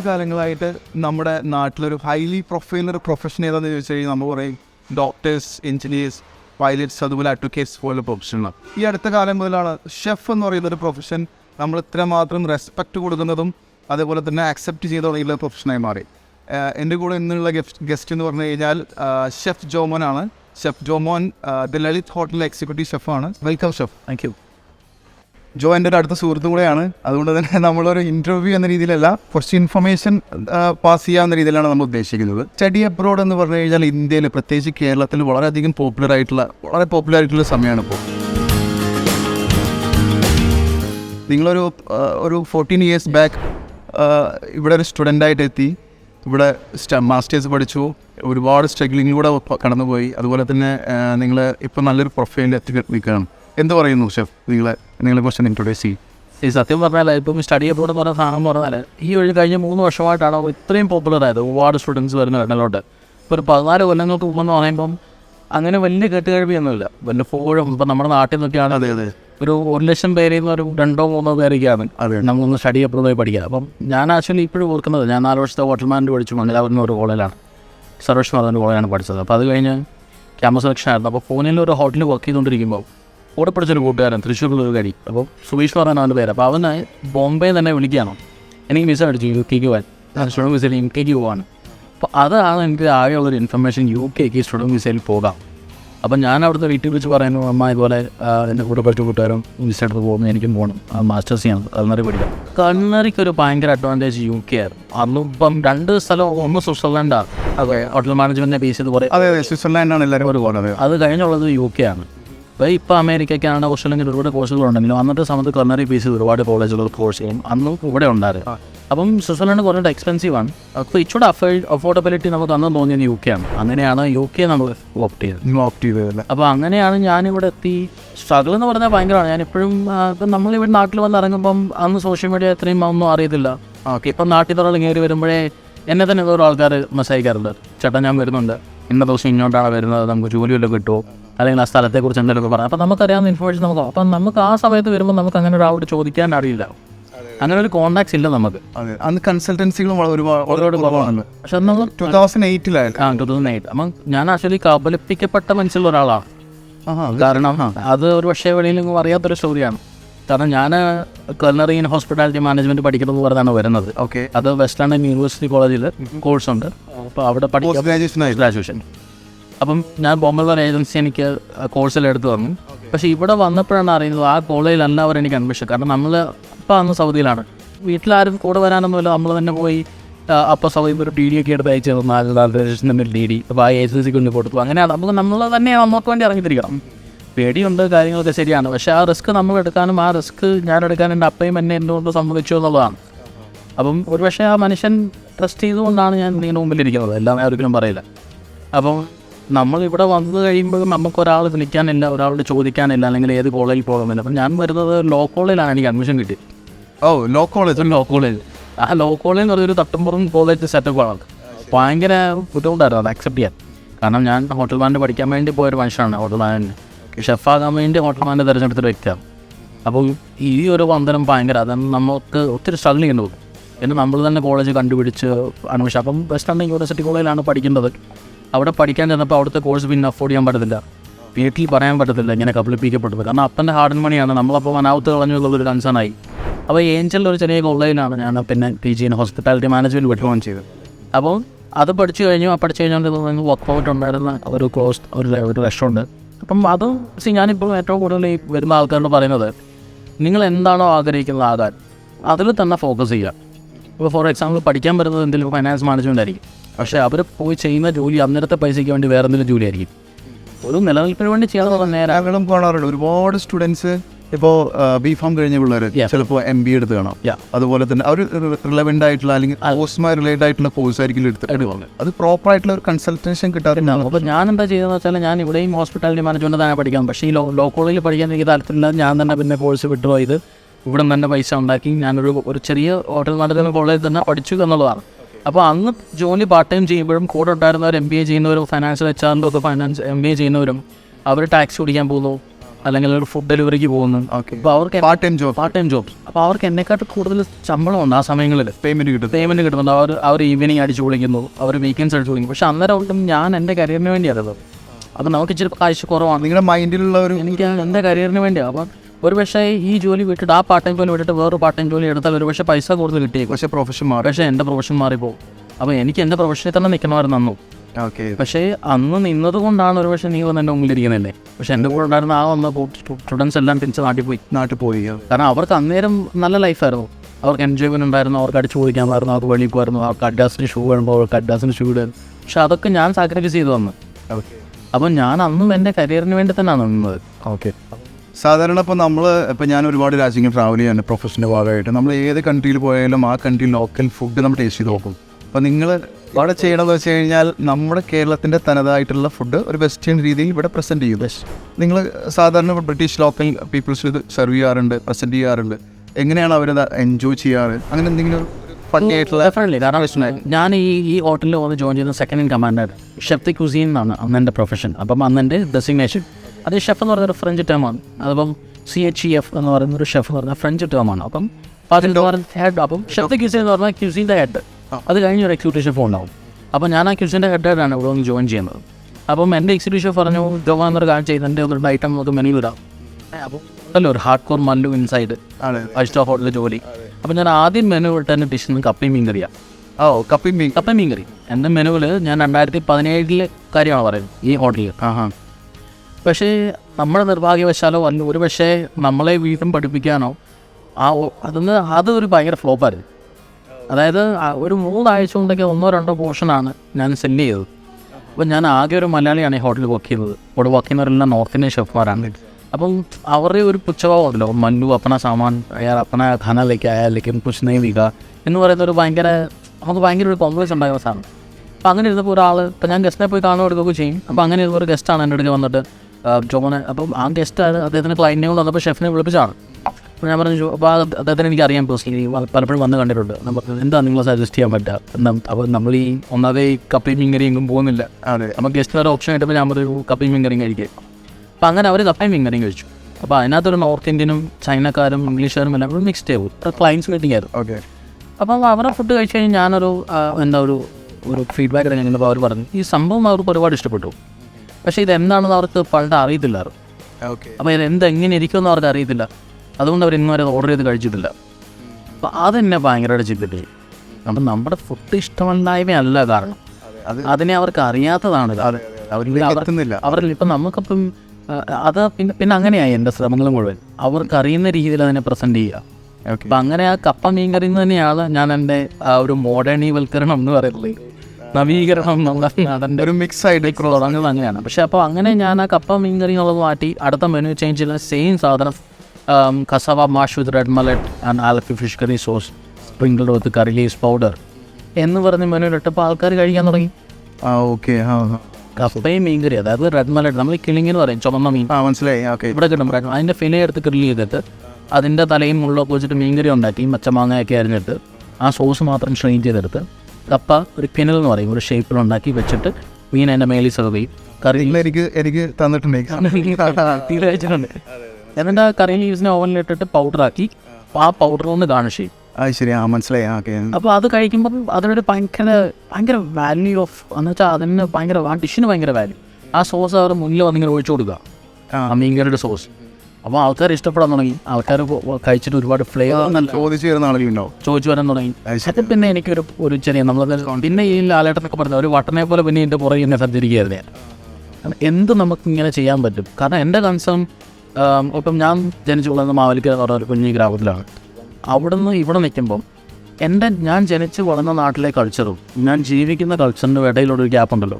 കാലാകാലങ്ങളായിട്ട് നമ്മുടെ നാട്ടിലൊരു highly profile ഒരു പ്രൊഫഷൻ ഏതാണെന്ന് ചോദിച്ചു കഴിഞ്ഞാൽ നമ്മൾ പറയും ഡോക്ടേഴ്സ് എഞ്ചിനീയേഴ്സ് പൈലറ്റ്സ് അതുപോലെ അഡ്വക്കേറ്റ്സ് പോലെ പ്രൊഫഷനാണ് ഈ അടുത്ത കാലം മുതലാണ് ഷെഫ് എന്ന് പറയുന്ന ഒരു പ്രൊഫഷൻ നമ്മൾ ഇത്രമാത്രം റെസ്പെക്റ്റ് കൊടുക്കുന്നതും അതേപോലെ തന്നെ അക്സെപ്റ്റ് ചെയ്ത് തുടങ്ങിയുള്ള പ്രൊഫഷനായി മാറി. എന്റെ കൂടെ ഇന്നുള്ള ഗസ്റ്റ് ഗസ്റ്റ് എന്ന് പറഞ്ഞു കഴിഞ്ഞാൽ ഷെഫ് ജോമോൻ ആണ് chef Jomon the Lalit hotel executive ഷെഫാണ് welcome chef thank you Jo എന്റെ ഒരു അടുത്ത സുഹൃത്തും കൂടെയാണ്. അതുകൊണ്ട് തന്നെ നമ്മളൊരു ഇന്റർവ്യൂ എന്ന രീതിയിലല്ല കുറച്ച് ഇൻഫർമേഷൻ പാസ് ചെയ്യാവുന്ന രീതിയിലാണ് നമ്മൾ ഉദ്ദേശിക്കുന്നത്. സ്റ്റഡി അബ്രോഡ് എന്ന് പറഞ്ഞു കഴിഞ്ഞാൽ ഇന്ത്യയിൽ പ്രത്യേകിച്ച് കേരളത്തിൽ വളരെയധികം പോപ്പുലർ ആയിട്ടുള്ള വളരെ പോപ്പുലർ ആയിട്ടുള്ള സമയമാണ് ഇപ്പോൾ. നിങ്ങളൊരു ഒരു ഫോർട്ടീൻ ഇയേഴ്സ് ബാക്ക് ഇവിടെ ഒരു സ്റ്റുഡന്റായിട്ട് എത്തി. ഇവിടെ മാസ്റ്റേഴ്സ് പഠിച്ചു. ഒരുപാട് സ്ട്രഗ്ലിങ്ങിലൂടെ കടന്നുപോയി. അതുപോലെ തന്നെ നിങ്ങൾ ഇപ്പോൾ നല്ലൊരു പ്രൊഫൈലിൽ എത്തി നിൽക്കുകയാണ്. എന്ത് പറയുന്നു ഷെഫ്? നിങ്ങളെ നിങ്ങളെ ക്വസ്റ്റൻ ഇൻട്രൊഡ്യൂസ് ചെയ്യും. ഈ സത്യം പറഞ്ഞാൽ ഇപ്പം സ്റ്റഡി അബ്രോഡ് എന്ന് പറഞ്ഞ സാധനം പറഞ്ഞാൽ ഈ ഒരു കഴിഞ്ഞ മൂന്ന് വർഷമായിട്ടാണ് ഇത്രയും പോപ്പുലർ ആയത്. ഒരുപാട് സ്റ്റുഡൻസ് വരുന്ന ഇടങ്ങളിലോട്ട് ഇപ്പോൾ ഒരു പതിനാല് കൊല്ലങ്ങൾക്ക് മുമ്പെന്ന് പറയുമ്പം അങ്ങനെ വലിയ കെട്ടുകഴിവൊന്നുമില്ല വല്ലപ്പോഴും ഇപ്പം നമ്മുടെ നാട്ടിൽ നിന്നൊക്കെയാണ് അതെ അതെ. ഒരു ഒരു ലക്ഷം പേരിൽ നിന്ന് ഒരു രണ്ടോ മൂന്നോ പേരൊക്കെയാണ് അതെ. നമ്മളൊന്ന് സ്റ്റഡി അബ്രോഡ് പോയി പഠിക്കുക അപ്പം ഞാൻ ആക്ച്വലി ഇപ്പോഴും ഓർക്കുന്നത് ഞാൻ നാല് വർഷത്തെ ഹോട്ടൽ മാനേജ് പഠിച്ചു മംഗലാപുരം ഒരു കോളേജിലാണ്. സർവേഷ് മാധവന്റെ കോളേജാണ് പഠിച്ചത്. അപ്പോൾ അത് കഴിഞ്ഞ് ക്യാമ്പസ് സെലക്ഷൻ ആയിരുന്നു. അപ്പോൾ ഫോണിൽ ഒരു ഹോട്ടലിൽ വർക്ക് ചെയ്തുകൊണ്ടിരിക്കുമ്പോൾ കൂടെ പഠിച്ചൊരു കൂട്ടുകാരൻ തൃശ്ശൂരിലുള്ള ഒരു അപ്പോൾ സുബീഷ് പറയുന്ന അവന്റെ പേര്. അപ്പോൾ അവന് ബോംബെ തന്നെ വിളിക്കുകയാണ്. എനിക്ക് മിസ് അടിച്ചു യു കെക്ക് പോകാൻ സ്റ്റുഡൻ സ്റ്റുഡന്റ് വിസയിൽ യു കെക്ക് പോകാണ് അപ്പോൾ അതാണ് എനിക്ക് ആകെയുള്ളൊരു ഇൻഫർമേഷൻ യു കെക്ക് സ്റ്റുഡന്റ് വിസയിൽ പോകാം. അപ്പം ഞാൻ അവിടുത്തെ വീട്ടിൽ വിളിച്ച് പറയുന്നു അമ്മ ഇതുപോലെ എന്റെ കൂടെ പഠിച്ച കൂട്ടുകാരും വിസ എടുത്ത് പോകുന്നു എനിക്കും പോകണം മാസ്റ്റേഴ്സ് ചെയ്യണം. കണ്ണറി പഠിക്കാം കണ്ണറിക്ക് ഒരു ഭയങ്കര അഡ്വാന്റേജ് യു കെ ആയിരുന്നു അന്നും ഇപ്പം രണ്ട് സ്ഥലം ഒന്ന് സ്വിറ്റ്സർലൻഡാണ്. അതെ. ഹോട്ടൽ മാനേജ്മെന്റിനെ ബേസ് ചെയ്ത് പറയും അത് കഴിഞ്ഞുള്ളത് യു കെ ആണ്. ഇപ്പോൾ ഇപ്പോൾ അമേരിക്കയ്ക്കാണ് ഓസ്ട്രേലിയ ഒരുപാട് കോഴ്സുകളുണ്ടെങ്കിലും അന്നത്തെ സമയത്ത് കർണറി ഫീസ് ഒരുപാട് കോളേജുകൾ കോഴ്സ് ചെയ്യും. അന്നും ഇവിടെ ഉണ്ടായിരുന്നു അപ്പം സ്വിറ്റ്സർലൻഡ് കുറേ എക്സ്പെൻസീവ് ആണ്. അപ്പോൾ ഇച്ചിരി അഫോർഡ് അഫോർഡബിലിറ്റി നമുക്ക് അന്ന് തോന്നിയത് യു കെ ആണ്. അങ്ങനെയാണ് യു കെ നമ്മൾ ഓപ്റ്റ് ചെയ്തത്. ഓപ്റ്റ് ചെയ്തത് അപ്പോൾ അങ്ങനെയാണ് ഞാനിവിടെ എത്തി. സ്ട്രഗിൾ എന്ന് പറഞ്ഞാൽ ഭയങ്കരമാണ്. ഞാനിപ്പോഴും ഇപ്പം നമ്മളിവിടെ നാട്ടിൽ വന്ന് ഇറങ്ങുമ്പം അന്ന് സോഷ്യൽ മീഡിയ ഇത്രയും ഒന്നും അറിയത്തില്ല. ഓക്കെ. ഇപ്പം നാട്ടിൽ നിന്ന് ഒരാൾ കയറി വരുമ്പോഴേ എന്നെ തന്നെ ഓരോ ആൾക്കാർ മെസ്സേജ് അയക്കാറുണ്ട്. ചേട്ടാ ഞാൻ വരുന്നുണ്ട്. ഇന്ന ദിവസം ഇങ്ങോട്ടാണ് വരുന്നത്. നമുക്ക് ജോലിയെല്ലാം കിട്ടുമോ? അല്ലെങ്കിൽ ആ സ്ഥലത്തെക്കുറിച്ച് എന്തെങ്കിലുമൊക്കെ പറയാം. അപ്പം നമുക്കറിയാവുന്ന ഇൻഫർമേഷൻ നമുക്ക് അപ്പം നമുക്ക് ആ സമയത്ത് വരുമ്പോൾ നമുക്ക് അങ്ങനെ ഒരാളോട് ചോദിക്കാൻ അറിയില്ല. അങ്ങനെ ഒരു കോണ്ടാക്ട്സ് ഇല്ല നമുക്ക്. അതെ അന്ന് കൺസൾട്ടൻസികളും ഒരുപാട് കുറവാണ്. പക്ഷെ നമ്മൾ ടു തൗസൻഡ് എയ്റ്റിലായിരുന്നു ആ ടു തൗസൻഡ് എയ്റ്റ് അപ്പം ഞാൻ ആക്ച്വലി കബലിപ്പിക്കപ്പെട്ട മനസ്സിലുള്ള ഒരാളാണ്. കാരണം അത് ഒരു പക്ഷേ വെളിയിലും അറിയാത്തൊരു സ്റ്റോറിയാണ് കാരണം ഞാൻ കലറി ഇൻ ഹോസ്പിറ്റാലിറ്റി മാനേജ്മെന്റ് പഠിക്കണമെന്ന് പറഞ്ഞാണ് വരുന്നത്. ഓക്കെ അത് വെസ്റ്റേൺ യൂണിവേഴ്സിറ്റി കോളേജിൽ കോഴ്സ് ഉണ്ട്. അപ്പോൾ അവിടെ ഗ്രാജുവേഷൻ അപ്പം ഞാൻ ബോംബെ ഏജൻസി എനിക്ക് കോഴ്സിൽ എടുത്തു തന്നു. പക്ഷേ ഇവിടെ വന്നപ്പോഴാണ് അറിയുന്നത് ആ കോളേജിലല്ല അവർ എനിക്ക് അന്വേഷിച്ചത്. കാരണം നമ്മൾ ഇപ്പം അന്ന് സൗദിയിലാണ്. വീട്ടിലാരും കൂടെ വരാനൊന്നുമില്ല. നമ്മൾ തന്നെ പോയി അപ്പോൾ സൗദി ഒരു ഡി ഡി ഒക്കെ എടുത്ത് അയച്ചു തന്നു. നാല് നാല് ഒരു ഡി ഡി അപ്പോൾ ആ ഏജൻസിക്ക് കൊണ്ട് കൊടുത്തു. അങ്ങനെ നമുക്ക് നമ്മൾ തന്നെ നമുക്ക് വേണ്ടി ഇറങ്ങിത്തിരിക്കണം. പേടിയുണ്ട് കാര്യങ്ങളൊക്കെ ശരിയാണ്. പക്ഷേ ആ റിസ്ക് നമ്മൾ എടുക്കാനും ആ റിസ്ക് ഞാൻ എടുക്കാനും എന്റെ അപ്പയും എന്നെ എന്തുകൊണ്ട് സമ്മതിച്ചു എന്നുള്ളതാണ്. അപ്പം ഒരുപക്ഷെ ആ മനുഷ്യൻ ട്രസ്റ്റ് ചെയ്തുകൊണ്ടാണ് ഞാൻ നിങ്ങളുടെ മുമ്പിലിരിക്കുന്നത്. എല്ലാം ഞാൻ ഒരിക്കലും പറയില്ല. അപ്പം നമ്മൾ ഇവിടെ വന്നു കഴിയുമ്പോൾ നമുക്ക് ഒരാൾ വിളിക്കാനില്ല ഒരാളോട് ചോദിക്കാനില്ല അല്ലെങ്കിൽ ഏത് കോളേജിൽ പോകുന്നില്ല അപ്പം ഞാൻ വരുന്നത് ലോ കോളേജിലാണ് എനിക്ക് അഡ്മിഷൻ കിട്ടിയത് ഓ ലോ കോളേജ്. Law college. ആ ലോ കോളേജ് എന്ന് പറഞ്ഞൊരു തട്ടുംപുറം കോളേജ് സെറ്റപ്പാണ് ഭയങ്കര ബുദ്ധിമുട്ടായിരുന്നു അത് അക്സെപ്റ്റ് ചെയ്യാൻ. കാരണം ഞാൻ ഹോട്ടൽ മാനേജ് പഠിക്കാൻ വേണ്ടി പോയൊരു മനുഷ്യനാണ് ഹോട്ടൽ മാനേജ് ഷെഫാകാൻ വേണ്ടി ഹോട്ടൽ മാനേജ് തിരഞ്ഞെടുത്തൊരു വ്യക്തിയാണ്. അപ്പോൾ ഈ ഒരു വന്ദനം ഭയങ്കര അതാണ് നമുക്ക് ഒത്തിരി സ്ട്രഗിൾ ചെയ്യേണ്ടി വരും പിന്നെ നമ്മൾ തന്നെ കോളേജ് കണ്ടുപിടിച്ച് അഡ്മിഷൻ അപ്പം വെസ്റ്റ് ലണ്ടൻ യൂണിവേഴ്സിറ്റി കോളേജിലാണ് പഠിക്കുന്നത് അവിടെ പഠിക്കാൻ ചെന്നപ്പോൾ അവിടുത്തെ കോഴ്സ് പിന്നെ അഫോർഡ് ചെയ്യാൻ പറ്റത്തില്ല. വീട്ടിൽ പറയാൻ പറ്റത്തില്ല ഇങ്ങനെ കബളിപ്പിക്കപ്പെട്ടത്. കാരണം അപ്പന്റെ ഹാർഡ് മണിയാണ് നമ്മളപ്പോൾ അനാവത്ത് എന്നുള്ളൊരു കൺസേണായി അപ്പോൾ ഏഞ്ചലിൽ ഒരു ചെറിയ കോളേജിലാണ് ഞാൻ പിന്നെ P G in hospitality management പഠിക്കുകയും ചെയ്തത് അപ്പോൾ അത് പഠിച്ചു കഴിഞ്ഞു. ആ പഠിച്ചു കഴിഞ്ഞാൽ വർക്ക് ഔട്ട് ഉണ്ടായിരുന്ന ഒരു ക്ലോസ് ഒരു ഒരു റെസ്റ്റോറന്റ് അപ്പം അത് പക്ഷേ ഞാനിപ്പോൾ ഏറ്റവും കൂടുതൽ ഈ വരുന്ന ആൾക്കാരോട് പറയുന്നത് നിങ്ങൾ എന്താണോ ആഗ്രഹിക്കുന്നത് ആകാൻ അതിൽ തന്നെ ഫോക്കസ് ചെയ്യുക. ഇപ്പോൾ ഫോർ എക്സാമ്പിൾ പഠിക്കാൻ വരുന്നത് എന്തെങ്കിലും ഫൈനാൻസ് മാനേജ്മെന്റ് ആയിരിക്കും. പക്ഷേ അവർ പോയി ചെയ്യുന്ന ജോലി അന്നേരത്തെ പൈസയ്ക്ക് വേണ്ടി വേറെ എന്തെങ്കിലും ജോലി ആയിരിക്കും ഒരു നിലനിൽപ്പിന് വേണ്ടി ചെയ്യാൻ നേരം കാണാറുണ്ട് ഒരുപാട് സ്റ്റുഡൻസ് ഇപ്പോൾ ബി ഫാം കഴിഞ്ഞ പിള്ളേർ. ചിലപ്പോൾ എം ബി എടുത്ത് കാണാം. അതുപോലെ തന്നെ അവർ റിലവന്റ് ആയിട്ടുള്ള അല്ലെങ്കിൽ പോസ്റ്റുമായി റിലേറ്റഡ് ആയിട്ടുള്ള കോഴ്സ് ആയിരിക്കും എടുത്തിട്ട് അത് പ്രോപ്പർ ആയിട്ടുള്ള ഒരു കൺസൾട്ടേഷൻ കിട്ടാറുണ്ട്. അപ്പോൾ ഞാൻ എന്താ ചെയ്തതെന്ന് വെച്ചാൽ ഞാൻ ഇവിടെയും ഹോസ്പിറ്റാലിറ്റി മാനേജ്മെന്റ് തന്നെ പഠിക്കാം പക്ഷേ ഈ ലോ ലോ കോളേജിൽ പഠിക്കാൻ എനിക്ക് താല്പര്യമില്ല ഞാൻ തന്നെ പിന്നെ കോഴ്സ് വിട്ടുപോയത് ഇവിടെ തന്നെ പൈസ ഉണ്ടാക്കി ഞാനൊരു ഒരു ചെറിയ ഹോട്ടൽ മാനേജ്മെന്റ് കോളേജിൽ തന്നെ പഠിച്ചു എന്നുള്ളതാണ്. അപ്പോൾ അന്ന് ജോലി പാർട്ട് ടൈം ചെയ്യുമ്പോഴും കൂടെ ഉണ്ടായിരുന്നവർ എം ബി എ ചെയ്യുന്നവരും ഫൈനാൻഷ്യൽ എച്ച് ആറിന്റെ ഒക്കെ ഫൈനാൻസ് എം ബി എ ചെയ്യുന്നവരും അവർ ടാക്സ് പിടിക്കാൻ പോകുന്നു അല്ലെങ്കിൽ ഒരു ഫുഡ് ഡെലിവറിക്ക് പോകുന്നു. ഓക്കെ അപ്പോൾ അവർക്ക് part time job part time jobs അപ്പോൾ അവർക്ക് എന്നെക്കാട്ട് കൂടുതൽ ശമ്പളമുണ്ട് ആ സമയങ്ങളിൽ. പേയ്മെന്റ് കിട്ടും. പേയ്മെന്റ് കിട്ടുന്നുണ്ട്. അവർ അവർ ഈവനിങ് അടിച്ച് വിളിക്കുന്നു അവർ വീക്കെൻഡ്സ് അടിച്ച് വിളിക്കുന്നു പക്ഷെ അന്നേരം ഒട്ടും ഞാൻ എന്റെ കരിയറിന് വേണ്ടിയാണ് അത് അപ്പോൾ നമുക്ക് ഇച്ചിരി കാഴ്ച കുറവാണ്. നിങ്ങളുടെ മൈൻഡിലുള്ള ഒരു എനിക്ക് എന്റെ കരിയറിന് വേണ്ടിയാണ് അപ്പം ഒരു പക്ഷേ ഈ ജോലി വിട്ടിട്ട് ആ പാർട്ട് ടൈം ജോലി വിട്ടിട്ട് വേറൊരു പാർട്ട് ടൈം ജോലി എടുത്താൽ ഒരു പക്ഷേ പൈസ കൂടുതൽ കിട്ടിയേക്കും. പക്ഷേ പ്രൊഫഷൻ മാറി. പക്ഷേ എന്റെ പ്രൊഫഷൻ മാറിപ്പോകും അപ്പോൾ എനിക്ക് എന്റെ പ്രൊഫഷനിൽ തന്നെ നിൽക്കണമായിരുന്നു അന്നു. ഓക്കെ പക്ഷേ അന്ന് നിന്നത് കൊണ്ടാണ് ഒരു പക്ഷേ നീ വന്ന് എന്റെ മുമ്പിലിരിക്കുന്നില്ലേ പക്ഷേ എന്റെ കൂടെ ഉണ്ടായിരുന്ന ആ വന്ന സ്റ്റുഡൻസ് എല്ലാം തിരിച്ച് നാട്ടിൽ പോയി നാട്ടിൽ പോയി കാരണം അവർക്ക് അന്നേരം നല്ല ലൈഫായിരുന്നു അവർക്ക് എൻജോയ്മെന്റ് ഉണ്ടായിരുന്നു അവർക്ക് അടിച്ചു പൊളിക്കാമായിരുന്നു അവർക്ക് വെളിയിൽ പോയിരുന്നു അവർക്ക് അഡ്ഡാസിന് ഷൂ വേണമ്പോൾ അവർക്ക് അഡ്ഡാസിന് ഷൂ ഇടുന്നു പക്ഷെ അതൊക്കെ ഞാൻ സാക്രിഫൈസ് ചെയ്തു വന്നു ഓക്കെ അപ്പം ഞാൻ അന്നും എന്റെ കരിയറിന് വേണ്ടി തന്നെയാണ് നിന്നത്. ഓക്കെ സാധാരണ ഇപ്പോൾ നമ്മൾ ഇപ്പോൾ ഞാൻ ഒരുപാട് രാജ്യങ്ങൾ ട്രാവൽ ചെയ്യാൻ പ്രൊഫഷന്റെ ഭാഗമായിട്ട്. നമ്മൾ ഏത് കൺട്രിയിൽ പോയാലും ആ കൺട്രി ലോക്കൽ ഫുഡ് നമ്മൾ ടേസ്റ്റ് ചെയ്ത് നോക്കും. അപ്പോൾ നിങ്ങൾ അവിടെ ചെയ്യണമെന്ന് വെച്ച് കഴിഞ്ഞാൽ നമ്മുടെ കേരളത്തിന്റെ തനതായിട്ടുള്ള ഫുഡ് ഒരു വെസ്റ്റേൺ രീതിയിൽ ഇവിടെ പ്രസന്റ് ചെയ്യും. നിങ്ങൾ സാധാരണ ബ്രിട്ടീഷ് ലോക്കൽ പീപ്പിൾസ് ഇത് സെർവ് ചെയ്യാറുണ്ട് പ്രസന്റ് ചെയ്യാറുണ്ട്. എങ്ങനെയാണ് അവരത് എൻജോയ് ചെയ്യാറ്? അങ്ങനെ എന്തെങ്കിലും കാരണം ഞാൻ ഈ ഈ ഹോട്ടലിൽ വന്ന് ജോയിൻ ചെയ്യുന്ന second in commander chef the cuisine എന്നാണ് അന്ന് എന്റെ പ്രൊഫഷൻ അപ്പം അന്ന് എന്റെ ഡെസിഗ്നേഷൻ അത് ഷെഫ് എന്ന് പറഞ്ഞൊരു ഒരു ഫ്രഞ്ച് ടേമാണ് അതിപ്പം സി എച്ച് ഇ എഫ് എന്ന് പറയുന്ന ഒരു ഷെഫ് എന്ന് പറഞ്ഞ ഫ്രഞ്ച് ടേമാണ് അപ്പം ഹെഡ് അപ്പം ഷെഫ് ക്യൂസിൻ എന്ന് പറഞ്ഞാൽ ക്യൂസിന്റെ ഹെഡ് അത് കഴിഞ്ഞ് ഒരു എക്സിക്യൂട്ടീവ് ഷെഫ് ഉണ്ടാവും. അപ്പം ഞാൻ ആ ക്യൂസിന്റെ ഹെഡ് ആയിട്ടാണ് ഇവിടെ ഒന്ന് ജോയിൻ ചെയ്യുന്നത്. അപ്പം എന്റെ എക്സിക്യൂട്ടീവ് പറഞ്ഞു ഗവ എന്നൊരു കാര്യം ചെയ്യുന്നതിന്റെ രണ്ട് ഐറ്റം നമുക്ക് മെനു ഇടാം. അപ്പം അല്ല ഒരു hard core Mallu inside star ഹോട്ടലിൽ ജോലി. അപ്പം ഞാൻ ആദ്യം മെനു വിട്ട് എന്റെ കപ്പി കപ്പയും മീൻ കറിയാണ് ഓ കപ്പി മീൻ കപ്പ മീൻ കറി. എന്റെ മെനുവിൽ ഞാൻ രണ്ടായിരത്തി പതിനേഴിലെ കാര്യമാണ് പറയുന്നത് ഈ ഹോട്ടലിൽ പക്ഷേ നമ്മുടെ നിർഭാഗ്യവശാലോ അല്ല ഒരു പക്ഷേ നമ്മളെ വീണ്ടും പഠിപ്പിക്കാനോ ആ അതൊന്ന് അത് ഒരു ഭയങ്കര ഫ്ലോപ്പായിരുന്നു. അതായത് ഒരു മൂന്നാഴ്ച കൊണ്ടൊക്കെ ഒന്നോ രണ്ടോ പോർഷനാണ് ഞാൻ സെൻഡ് ചെയ്തത്. അപ്പോൾ ഞാൻ ആകെ ഒരു മലയാളിയാണ് ഈ ഹോട്ടലിൽ വർക്ക് ചെയ്യുന്നത്. ഇവിടെ വർക്ക് ചെയ്യുന്നവരെല്ലാം നോർത്ത് ഇന്ത്യൻ ഷെഫ്മാരാണ് അപ്പം അവരുടെ ഒരു പുച്ഛഭാവം ഉണ്ടല്ലോ മല്ലു അപ്പന സാമാൻ അയാൾ അപ്പന ഖാന ലേക്ക് ആയാ ലേക്കും കുച്ച് നെയ് വിക എന്ന് പറയുന്ന ഒരു ഭയങ്കര നമുക്ക് ഭയങ്കര ഒരു കോൺഫിഡൻസ് ഉണ്ടായിരുന്ന സാധനം. അപ്പോൾ അങ്ങനെ ഇരുന്നപ്പോൾ ഒരാൾ ഇപ്പം ഞാൻ ഗസ്റ്റിനെ പോയി കാണുക എടുക്കുകയൊക്കെ ചെയ്യും. അപ്പോൾ അങ്ങനെ ഇരുന്ന ഒരു ഗസ്റ്റാണ് എന്റെ അടുത്ത് വന്നിട്ട് ജോമോനെ അപ്പം ആ ഗസ്റ്റ് അദ്ദേഹത്തിന്റെ ക്ലയന്റിനെ കൊണ്ട് വന്നപ്പോൾ ഷെഫിനെ വിളിപ്പിച്ചാണ് അപ്പോൾ ഞാൻ പറഞ്ഞു അപ്പോൾ ആ അദ്ദേഹത്തിന് എനിക്ക് അറിയാൻ പേഴ്സണലി പലപ്പോഴും വന്ന് കണ്ടിട്ടുണ്ട്. നമുക്ക് എന്താ നിങ്ങൾ സജസ്റ്റ് ചെയ്യാൻ പറ്റുക? അപ്പോൾ നമ്മൾ ഈ ഒന്നാതെ ഈ കപ്പയും മീൻകറി എങ്ങും പോകുന്നില്ല. അതെ. നമുക്ക് ഗസ്റ്റ് വേറെ ഓപ്ഷൻ കിട്ടുമ്പോൾ ഞാൻ പറഞ്ഞു കപ്പയും മീൻകറിയും കഴിക്കും. അപ്പോൾ അങ്ങനെ അവർ കപ്പയും മീൻകറിയും കഴിച്ചു. അപ്പോൾ അതിനകത്തൊരു നോർത്ത് ഇന്ത്യനും ചൈനക്കാരും ഇംഗ്ലീഷുകാരും എല്ലാം കൂടി മിക്സ്ഡ് ആവും ഒരു ക്ലയൻസ് മീറ്റിംഗ് ആയിരുന്നു. ഓക്കെ അപ്പോൾ അവരുടെ ഫുഡ് കഴിച്ച് കഴിഞ്ഞാൽ ഞാനൊരു എന്താ ഒരു ഒരു ഫീഡ്ബാക്ക് കഴിഞ്ഞപ്പോൾ അവർ പറഞ്ഞു ഈ സംഭവം അവർക്ക് ഒരുപാട് ഇഷ്ടപ്പെട്ടു. പക്ഷേ ഇത് എന്താണെന്ന് അവർക്ക് പണ്ട് അറിയത്തില്ലായിരുന്നു. ഓക്കെ. അപ്പോൾ ഇത് എന്ത് എങ്ങനെ ഇരിക്കുമെന്ന് അവർക്ക് അറിയത്തില്ല. അതുകൊണ്ട് അവർ ഇന്നും വരെ ഓർഡർ ചെയ്ത് കഴിച്ചിട്ടില്ല. അപ്പോൾ അതെന്നെ ഭയങ്കരമായിട്ട് ചിന്തിട്ട് അപ്പം നമ്മുടെ ഫുഡ് ഇഷ്ടമല്ലായ്മ അല്ല കാരണം അതിനെ അവർക്ക് അറിയാത്തതാണ് അവരിൽ ഇപ്പം നമുക്കിപ്പം അത് പിന്നെ പിന്നെ അങ്ങനെയായി എന്റെ ശ്രമങ്ങൾ മുഴുവൻ. അവർക്ക് അറിയുന്ന രീതിയിൽ അതിനെ പ്രസന്റ് ചെയ്യുക. അപ്പം അങ്ങനെ ആ കപ്പ മീൻ കറി തന്നെയാണ് ഞാൻ എന്റെ ആ ഒരു മോഡേണീവൽക്കരണം എന്ന് പറയുന്നത്. നവീകരണം നടന്റെ ഒരു മിക്സ് ആയിട്ട് തുടങ്ങുന്നത് അങ്ങനെയാണ് പക്ഷെ അപ്പോൾ അങ്ങനെ ഞാൻ ആ കപ്പ മീൻ കറി എന്നുള്ളത് മാറ്റി അടുത്ത മെനു ചേഞ്ച് ചെയ്യുന്ന സെയിം സാധനം cassava mash with red mullet and Alleppey fish curry sauce sprinkled with curry leaves powder എന്ന് പറഞ്ഞ് മെനു ഇട്ടപ്പോൾ ആൾക്കാർ കഴിക്കാൻ തുടങ്ങി. ആ ഓക്കെ ആ. കപ്പയും മീൻ കറി അതായത് റെഡ് മലറ്റ് നമ്മൾ കിളിങ്ങിന് കിളിങ്ങെന്ന് പറയും ചുമന്ന മീൻ. മനസ്സിലായി ഓക്കെ ഇവിടെ കിട്ടും അതിന്റെ ഫില എടുത്ത് ഗ്രിൽ ചെയ്തിട്ട് അതിന്റെ തലയും മുള്ളൊക്കെ വെച്ചിട്ട് മീൻകറി ഉണ്ടാക്കി മച്ചമാങ്ങയൊക്കെ അരിഞ്ഞിട്ട് ആ സോസ് മാത്രം സ്ട്രെയിൻ ചെയ്തെടുത്ത് കപ്പ ഒരു പിനൽ എന്ന് പറയും. ഒരു ഷേപ്പിൽ ഉണ്ടാക്കി വെച്ചിട്ട് മീൻ അതിന്റെ മേലിൽ സെർവ് ചെയ്യും. കറി എനിക്ക് എനിക്ക് തന്നിട്ടുണ്ട് വെച്ചിട്ടുണ്ട്. എന്നിട്ട് ആ കറി ലീവ്സിനെ ഓവനിലിട്ടിട്ട് പൗഡറാക്കി ആ പൗഡർ കൊണ്ട് ഗാർണിഷ് ചെയ്യും. ആ ശരി ആ മനസ്സിലായി. ഓക്കെ അപ്പോൾ അത് കഴിക്കുമ്പോൾ അതിനൊരു ഭയങ്കര ഭയങ്കര വാല്യൂ ഓഫ് എന്ന് വെച്ചാൽ അതിന് ഭയങ്കര ആ ഡിഷിന് ഭയങ്കര വാല്യൂ ആ സോസ് അവർ മുന്നിൽ വന്നിങ്ങനെ ഒഴിച്ചു കൊടുക്കുക. ആ. മീൻകറിയുടെ സോസ് അപ്പോൾ ആൾക്കാർ ഇഷ്ടപ്പെടാൻ തുടങ്ങി. ആൾക്കാർ കഴിച്ചിട്ട് ഒരുപാട് ഫ്ലേവർ ചോദിച്ചു വരുന്ന ആളുകളുണ്ടാവും. ചോദിച്ചു വരാൻ തുടങ്ങി. അത് പിന്നെ എനിക്കൊരു ഒരു ചെറിയ നമ്മൾ പിന്നെ ഈ ലാലേട്ടനൊക്കെ പറഞ്ഞ ഒരു വട്ടനെ പോലെ പിന്നെ എന്റെ പുറകെ എന്നെ സഞ്ചരിക്കുകയായിരുന്നു ഞാൻ. എന്ത് നമുക്ക് ഇങ്ങനെ ചെയ്യാൻ പറ്റും? കാരണം എന്റെ കൺസേൺ ഇപ്പം ഞാൻ ജനിച്ചു വളർന്ന മാവലിക്കുന്ന പറഞ്ഞ ഒരു കുഞ്ഞു ഗ്രാമത്തിലാണ്. അവിടുന്ന് ഇവിടെ നിൽക്കുമ്പം എന്റെ ഞാൻ ജനിച്ച് വളർന്ന നാട്ടിലെ കൾച്ചറും ഞാൻ ജീവിക്കുന്ന കൾച്ചറിന്റെ ഇടയിലുള്ള ഒരു ഗ്യാപ്പ് ഉണ്ടല്ലോ.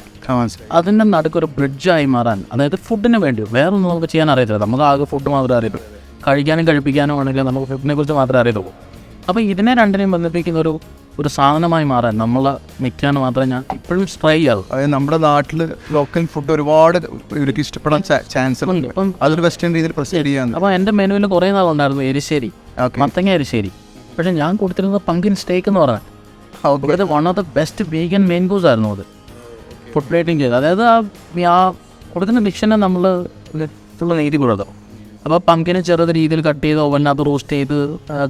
അതിന്റെ നടുക്കൊരു ബ്രിഡ്ജായി മാറാൻ അതായത് ഫുഡിന് വേണ്ടി വേറെ ഒന്നും നമുക്ക് ചെയ്യാൻ അറിയത്തില്ല. നമുക്ക് ആകെ ഫുഡ് മാത്രമേ അറിയത്തുള്ളൂ. കഴിക്കാനും കഴിപ്പിക്കാനും ആണെങ്കിൽ നമുക്ക് ഫുഡിനെ കുറിച്ച് മാത്രമേ അറിയത്തുള്ളൂ. അപ്പോൾ ഇതിനെ രണ്ടിനെയും ബന്ധിപ്പിക്കുന്ന ഒരു ഒരു സാധനമായി മാറാൻ നമ്മൾ നിൽക്കാൻ മാത്രമേ ഞാൻ ഇപ്പോഴും ട്രൈ ചെയ്യാറുള്ളൂ അതായത് നമ്മുടെ നാട്ടിൽ ലോക്കൽ ഫുഡ് ഒരുപാട് ഇവർക്ക് ഇഷ്ടപ്പെടാൻ ചാൻസ് ഉണ്ട്. അപ്പം അതൊരു വെസ്റ്റേൺ രീതിയിൽ പ്രൊസീഡ് ചെയ്യാൻ. അപ്പോൾ എന്റെ മെനുവിൽ കുറേ നാളുണ്ടായിരുന്നു എരിശ്ശേരി. മത്തങ്ങ എരിശ്ശേരി. പക്ഷേ ഞാൻ കൊടുത്തിരുന്നത് പങ്കിൻ സ്റ്റേക്ക് എന്ന് പറഞ്ഞാൽ അത് one of the best vegan main course ആയിരുന്നു അത്. ഫുഡ് പ്ലേറ്റിംഗ് ചെയ്ത് അതായത് ആ ആ കൊടുക്കുന്ന മിക്ഷനെ നമ്മൾ ഫുള്ള് നീതി കൊടുക്കും അപ്പോൾ പങ്കിനെ ചെറിയ രീതിയിൽ കട്ട് ചെയ്ത് ഓവനകത്ത് റോസ്റ്റ് ചെയ്ത്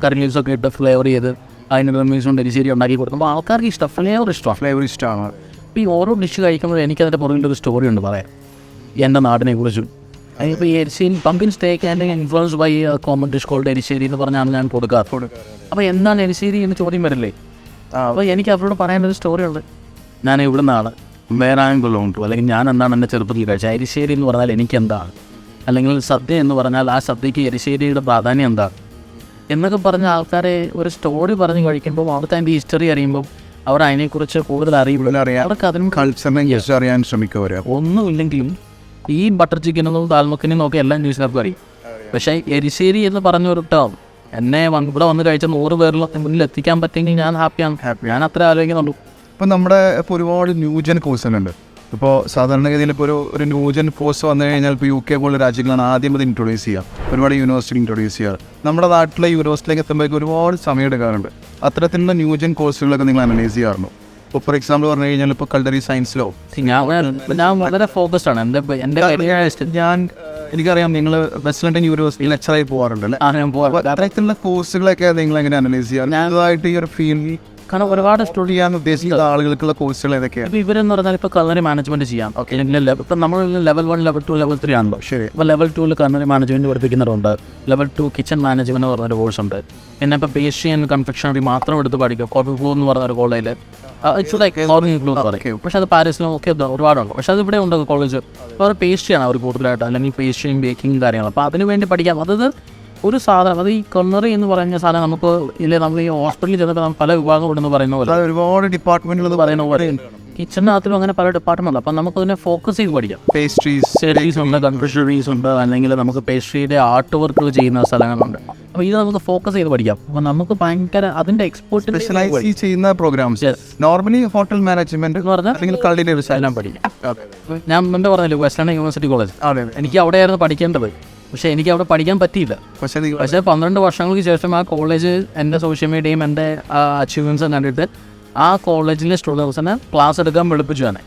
കറി ലീവ്സൊക്കെ ഇട്ട് ഫ്ലേവർ ചെയ്ത് അതിന് കൊണ്ട് ഡെലിശ്ശേരി ഉണ്ടാക്കി കൊടുക്കുമ്പോൾ ആൾക്കാർക്ക് ഇഷ്ടം. ഫ്ലേവർ ഇഷ്ടമാണ്. ഫ്ലേവർ ഇഷ്ടമാണ്. അപ്പോൾ ഈ ഓരോ ഡിഷ് കഴിക്കുമ്പോൾ എനിക്കതിന്റെ പുറകിന്റെ ഒരു സ്റ്റോറി ഉണ്ട് പറയാം എന്റെ നാടിനെ കുറിച്ചും ഇപ്പോൾ ഈ erissery pumpkin steak and influence by common dish called erissery എന്ന് പറഞ്ഞാണ് ഞാൻ കൊടുക്കാറ്. അപ്പോൾ എന്താണ് എരിശ്ശേരി എന്ന് ചോദ്യം വരില്ലേ? അപ്പോൾ എനിക്ക് അവരോട് പറയാനൊരു സ്റ്റോറി ഉണ്ട് ഞാൻ ഇവിടെ നിന്നാണ് വേറെ ആംഗിളും ഉണ്ട്? അല്ലെങ്കിൽ ഞാൻ എന്താണ് എന്റെ ചെറുപ്പത്തിൽ കഴിച്ചത്? എരിശ്ശേരി എന്ന് പറഞ്ഞാൽ എനിക്ക് എന്താണ് അല്ലെങ്കിൽ സദ്യ എന്ന് പറഞ്ഞാൽ ആ സദ്യക്ക് എരിശ്ശേരിയുടെ പ്രാധാന്യം എന്താണ് എന്നൊക്കെ പറഞ്ഞ ആൾക്കാരെ ഒരു സ്റ്റോറി പറഞ്ഞ് കഴിക്കുമ്പോൾ അവിടുത്തെ അതിന്റെ ഹിസ്റ്ററി അറിയുമ്പോൾ അവർ അതിനെക്കുറിച്ച് കൂടുതൽ അറിയുമ്പോൾ അറിയാം. അവർക്ക് അതിനും കൾച്ചറിനെ അറിയാൻ ശ്രമിക്കുക ഒന്നുമില്ലെങ്കിലും ഈ ബട്ടർ ചിക്കനെന്നും താൽമക്കനും നോക്കി എല്ലാം ന്യൂസിനകത്ത് അറിയും. പക്ഷേ എരിശ്ശേരി എന്ന് പറഞ്ഞ ഒരു ടേം എന്നെ ഇവിടെ വന്ന് കഴിച്ച നൂറ് പേരിൽ മുന്നിൽ എത്തിക്കാൻ പറ്റുമെങ്കിൽ ഞാൻ ഹാപ്പിയാണ് ഹാപ്പി ഞാൻ അത്ര ആലോചിക്കുന്നുള്ളൂ ഇപ്പം നമ്മുടെ ഇപ്പോൾ ഒരുപാട് ന്യൂജൻ കോഴ്സുകളുണ്ട് ഇപ്പോൾ സാധാരണഗതിയിൽ ഇപ്പോൾ ഒരു ഒരു ന്യൂജൻ കോഴ്സ് വന്നു കഴിഞ്ഞാൽ ഇപ്പോൾ യു കെ പോലുള്ള രാജ്യങ്ങളാണ് ആദ്യം അത് ഇൻട്രൊഡ്യൂസ് ചെയ്യുക. ഒരുപാട് യൂണിവേഴ്സിറ്റി ഇൻട്രൊഡ്യൂസ് ചെയ്യുക. നമ്മുടെ നാട്ടിലെ യൂണിവേഴ്സിറ്റിയിലേക്ക് എത്തുമ്പോഴേക്കും ഒരുപാട് സമയം എടുക്കാറുണ്ട്. അത്തരത്തിലുള്ള ന്യൂജൻ കോഴ്സുകളൊക്കെ നിങ്ങൾ അനലൈസ് ചെയ്യാറുണ്ടോ? ഇപ്പോൾ ഫോർ എക്സാമ്പിൾ പറഞ്ഞു കഴിഞ്ഞാൽ ഇപ്പോൾ കൾട്ടറി സയൻസിലോ ഞാൻ ഞാൻ വളരെ ഫോക്കസ്ഡ് ആണ്. എന്റെ എന്റെ ഞാൻ എനിക്കറിയാം നിങ്ങൾ വെസ്റ്റ് ലണ്ടൻ യൂണിവേഴ്സിറ്റി ലെക്ചറായി പോകാറുണ്ട് അല്ലേ? ഞാൻ പോകാറുണ്ട് അത്തരത്തിലുള്ള കോഴ്സുകളൊക്കെ നിങ്ങൾ എങ്ങനെ അനലൈസ് ചെയ്യാറ്? ഞാനതായിട്ട് ഈ ഒരു ഫീൽഡിൽ കാരണം ഒരുപാട് സ്റ്റഡി ചെയ്യാൻ ഉദ്ദേശിക്കുന്ന ആളുകൾക്കുള്ള കോഴ്സുകൾ ഏതൊക്കെയാണ് ഇപ്പോൾ ഇവരെന്ന് പറഞ്ഞാൽ ഇപ്പോൾ കളറി മാനേജ്മെന്റ് ചെയ്യാം. ഓക്കെ ഇപ്പം നമ്മൾ level one level two level three ആണല്ലോ. ശരി. ഇപ്പൊ ലെവൽ ടൂവിൽ കളറി മാനേജ്മെന്റ് പഠിപ്പിക്കുന്നവരുണ്ട്. ലെവൽ ടു കിച്ചൺ മാനേജ്മെന്റ് എന്ന് പറഞ്ഞൊരു കോഴ്സ് ഉണ്ട്. പിന്നെ ഇപ്പോൾ പേസ്ട്രി ആൻഡ് കൺഫെക്ഷണറി മാത്രം എടുത്ത് പഠിക്കും. കോഫി ഫ്ലൂ എന്ന് പറഞ്ഞ ഒരു കോളേജിൽ ഇറ്റ്സ് ലൈക്ക് കോഫി ഫ്ലൂ എന്ന് പറയും. പക്ഷേ അത് പാരീസിലും ഒക്കെ ഒരുപാടുണ്ട്. പക്ഷേ അത് ഇവിടെ ഉണ്ട് കോളേജ് അവർ പേസ്ട്രിയാണ് അവർ കൂടുതലായിട്ട്. അല്ലെങ്കിൽ പേസ്ട്രിയും ബേക്കിംഗ് കാര്യങ്ങളും. അപ്പോൾ അതിന് വേണ്ടി പഠിക്കാം. അതായത് ഒരു സാധനം അത് ഈ കൊന്നറി എന്ന് പറയുന്ന സാധനം നമുക്ക് ഇല്ലേ നമ്മൾ ഈ ഹോസ്പിറ്റലിൽ ചെന്നപ്പോൾ നമ്മൾ പല വിഭാഗങ്ങളുണ്ടെന്ന് പറയുന്ന പോലെ. ഒരുപാട് ഡിപ്പാർട്ട്മെന്റുകൾ പറയുന്ന പോലെ. കിച്ചണിനകത്തിലും അങ്ങനെ പല ഡിപ്പാർട്ട്മെന്റ് അപ്പം നമുക്ക് അതിനെ ഫോക്കസ് ചെയ്ത് പഠിക്കാം. പേസ്ട്രീസ് ഉണ്ട് കൺഫ്യൂഷറീസ് ഉണ്ട് അല്ലെങ്കിൽ നമുക്ക് പേസ്ട്രിയുടെ ആർട്ട് വർക്ക് ചെയ്യുന്ന സ്ഥലങ്ങളുണ്ട്. അപ്പോൾ ഇത് നമുക്ക് ഫോക്കസ് ചെയ്ത് പഠിക്കാം. അപ്പോൾ നമുക്ക് ഭയങ്കര അതിന്റെ എക്സ്പോർട്ട് സ്പെഷ്യലൈസ് ചെയ്യുന്ന പ്രോഗ്രാംസ് നോർമലി ഹോട്ടൽ മാനേജ്മെന്റ് എന്ന് പറഞ്ഞാൽ അല്ലെങ്കിൽ കൾട്ടിനറി എല്ലാം പഠിക്കാം. ഞാൻ മുമ്പേ പറഞ്ഞല്ലോ വെസ്റ്റേൺ യൂണിവേഴ്സിറ്റി കോളേജ് അതെ. എനിക്ക് അവിടെയായിരുന്നു പഠിക്കേണ്ടത്. പക്ഷേ എനിക്ക് അവിടെ പഠിക്കാൻ പറ്റിയില്ല. പക്ഷേ പക്ഷേ പന്ത്രണ്ട് വർഷങ്ങൾക്ക് ശേഷം ആ കോളേജ് എന്റെ സോഷ്യൽ മീഡിയയും എന്റെ അച്ചീവ്മെന്റ്സും കണ്ടിട്ട് ആ കോളേജിലെ സ്റ്റുഡൻസിനെ ക്ലാസ് എടുക്കാൻ വെളുപ്പിച്ചു തന്നെ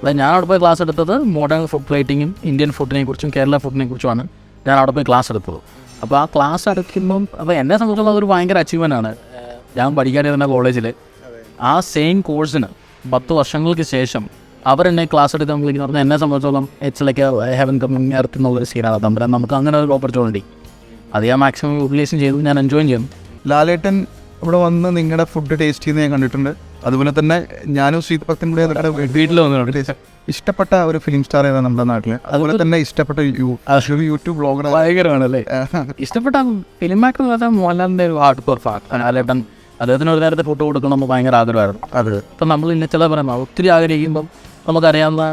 അതായത് ഞാൻ അവിടെ പോയി ക്ലാസ് എടുത്തത് മോഡേൺ ഫുഡ് പ്ലേറ്റിങ്ങും ഇന്ത്യൻ ഫുഡിനെ കുറിച്ചും കേരള ഫുഡിനെ കുറിച്ചുമാണ് ഞാൻ അവിടെ പോയി ക്ലാസ് എടുത്തത്. അപ്പോൾ ആ ക്ലാസ് എടുക്കുമ്പം അപ്പോൾ എന്നെ സംബന്ധിച്ചുള്ള ഒരു ഭയങ്കര അച്ചീവ്മെന്റ് ആണ്. ഞാൻ പഠിക്കാനിരുന്ന കോളേജിൽ ആ സെയിം കോഴ്സിന് പത്ത് വർഷങ്ങൾക്ക് ശേഷം അവരെന്നെ ക്ലാസ് എടുക്കാൻ വിളിക്കുന്ന പറഞ്ഞാൽ എന്നെ സംബന്ധിച്ചോളം it's like heaven coming earth എന്നുള്ളൊരു സീനാണ് തമ്പുരാൻ നമുക്ക് അങ്ങനെ ഒരു ഓപ്പർച്യൂണിറ്റി അത് ഞാൻ മാക്സിമം യൂട്ടിലൈസ് ചെയ്തു. ഞാൻ എൻജോയ് ചെയ്യുന്നു ലാലേട്ടൻ ഇവിടെ വന്ന് നിങ്ങളുടെ ഫുഡ് ടേസ്റ്റ് ചെയ്യുന്നത് ഞാൻ കണ്ടിട്ടുണ്ട്. അതുപോലെ തന്നെ ഞാനും ശ്രീത് ഭക്തൻ കൂടെ വീട്ടിൽ വന്നിട്ടുണ്ട് ഇഷ്ടപ്പെട്ട ഒരു ഫിലിം സ്റ്റാർ ഏതാണ് നമ്മുടെ നാട്ടിൽ അതുപോലെ തന്നെ ഇഷ്ടപ്പെട്ട യൂട്യൂബ് ബ്ലോഗർ ഭയങ്കരമാണല്ലേ? ഇഷ്ടപ്പെട്ട ഫിലിം ആക്ടർ എന്ന് പറഞ്ഞാൽ മോഹൻലാലിന്റെ ഒരു ഹാർഡ് കോർ ഫാക്ട് ലാലേട്ടൻ. അദ്ദേഹത്തിന് ഒരു നേരത്തെ ഫോട്ടോ കൊടുക്കണം എന്ന് ഭയങ്കര ആഗ്രഹമായിരുന്നു അത്. ഇപ്പം നമ്മൾ ഇന്ന ചില പറയുന്നത് ഒത്തിരി ആഗ്രഹിക്കുമ്പം നമുക്കറിയാവുന്ന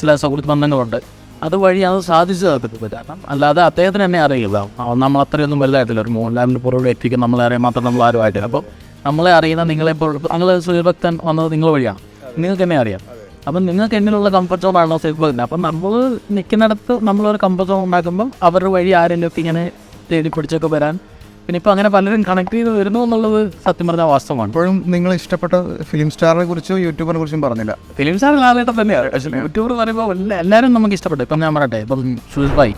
ചില സൗഹൃദ ബന്ധങ്ങളുണ്ട് അതുവഴി അത് സാധിച്ചു തീർത്തിട്ടില്ല കാരണം അല്ലാതെ അദ്ദേഹത്തിന് തന്നെ അറിയില്ല. നമ്മൾ അത്രയൊന്നും വലുതായിട്ടില്ല. ഒരു മോഹൻലാലിന്റെ പുറകെ എത്തിക്കും നമ്മളെ അറിയാൻ മാത്രം നമ്മൾ ആരും ആയിട്ടില്ല. അപ്പോൾ നമ്മളെ അറിയുന്ന നിങ്ങളെപ്പോൾ നിങ്ങൾ സുഹൃഭക്തൻ വന്നത് നിങ്ങൾ വഴിയാണ്. നിങ്ങൾക്ക് എന്നെ അറിയാം. അപ്പം നിങ്ങൾക്ക് എന്നിലുള്ള കംഫർട്ട് സോൺ ആണോ സുഹൃഭക്തൻ? അപ്പം നമ്മൾ നിൽക്കുന്നിടത്ത് നമ്മളൊരു കംഫർട്ട് സോൺ ഉണ്ടാക്കുമ്പം അവരുടെ വഴി ആരെങ്കിലും ഇങ്ങനെ തേടി പിടിച്ചൊക്കെ വരാൻ പിന്നെ ഇപ്പോൾ അങ്ങനെ പലരും കണക്ട് ചെയ്ത് വരുന്നു എന്നുള്ളത് സത്യം പറഞ്ഞ വാസ്തവമാണ്. ഇപ്പോഴും നിങ്ങൾ ഇഷ്ടപ്പെട്ട ഫിലിം സ്റ്റാറിനെ കുറിച്ചോ യൂട്യൂബറിനെ കുറിച്ചും പറഞ്ഞില്ല? ഫിലിം സ്റ്റാർ ലാലേട്ടൻ തന്നെയാണ് പക്ഷേ യൂട്യൂബർ പറയുമ്പോൾ എല്ലാ- എല്ലാവരും നമുക്ക് ഇഷ്ടപ്പെട്ടു. ഇപ്പം ഞാൻ പറയട്ടെ ഇപ്പം സുഹൃത്തായി